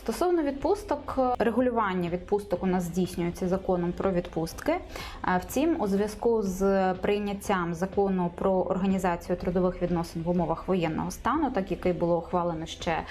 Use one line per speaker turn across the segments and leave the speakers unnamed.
Стосовно відпусток, регулювання відпусток у нас здійснюється законом про відпустки. Е, Втім, у зв'язку з прийняттям закону про організацію трудових відносин в умовах воєнного стану, так який було ухвалено ще е,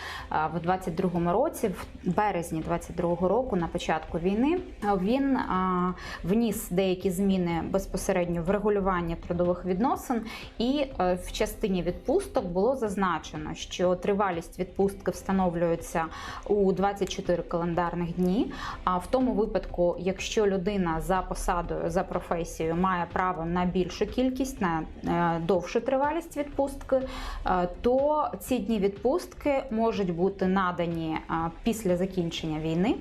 в 22-му році, в березні 22-го року, на початку війни, е, він е, вніс деякі зміни безпосередньо в регулювання трудових відносин, і е, в частині відпусток було зазначено, що тривалість відпустки встановлюється у 24 календарних дні. А в тому випадку, якщо людина за посадою за професією має право на більшу кількість, на е, довшу тривалість відпустки, е, то ці дні відпустки можуть бути надані е, після закінчення війни.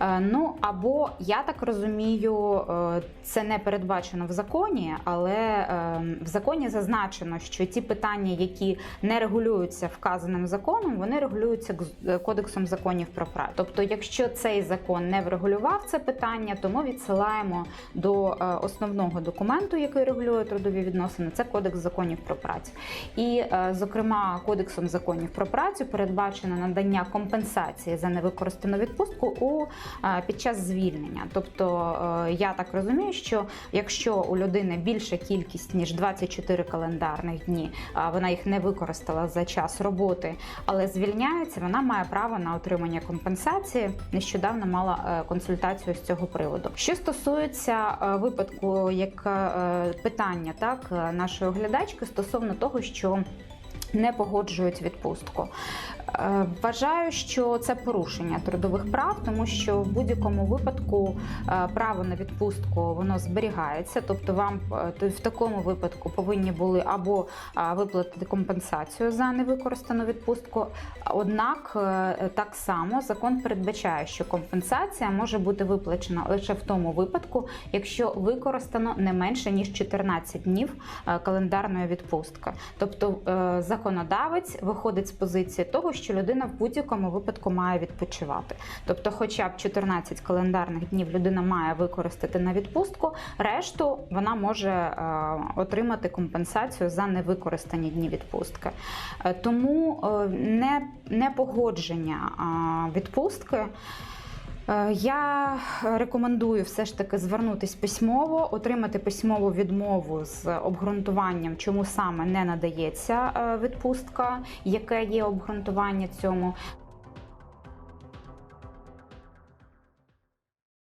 Е, Ну або я так розумію, е, це не передбачено в законі, але е, в законі зазначено, що ті питання, які не регулюються вказаним законом, вони регулюються кодексом законів про працю. Тобто, якщо цей закон не врегулював це питання, то ми відсилаємо до основного документу, який регулює трудові відносини. Це кодекс законів про працю. І, зокрема, кодексом законів про працю передбачено надання компенсації за невикористану відпустку у під час звільнення. Тобто, е, я так розумію, що якщо у людини більша кількість ніж 24 календарних дні, а вона їх не використала за час роботи, але звільняється, вона має право на отримання компенсації. Нещодавно мала е, консультацію з цього приводу. Що стосується е, випадку, як е, питання так е, нашої оглядачки стосовно того, що не погоджують відпустку. Е, Вважаю, що це порушення трудових прав, тому що в будь-якому випадку е, право на відпустку воно зберігається. Тобто, вам е, в такому випадку повинні були або виплатити компенсацію за невикористану відпустку. Однак так само закон передбачає, що компенсація може бути виплачена лише в тому випадку, якщо використано не менше ніж 14 днів календарної відпустки. Тобто законодавець виходить з позиції того, що людина в будь-якому випадку має відпочивати. Тобто, хоча б 14 календарних днів людина має використати на відпустку, решту вона може е, отримати компенсацію за невикористані дні відпустки. Е, Тому е, не, не погодження відпустки. Е, Я рекомендую все ж таки звернутись письмово, отримати письмову відмову з обґрунтуванням, чому саме не надається е, відпустка, яке є обґрунтування цьому.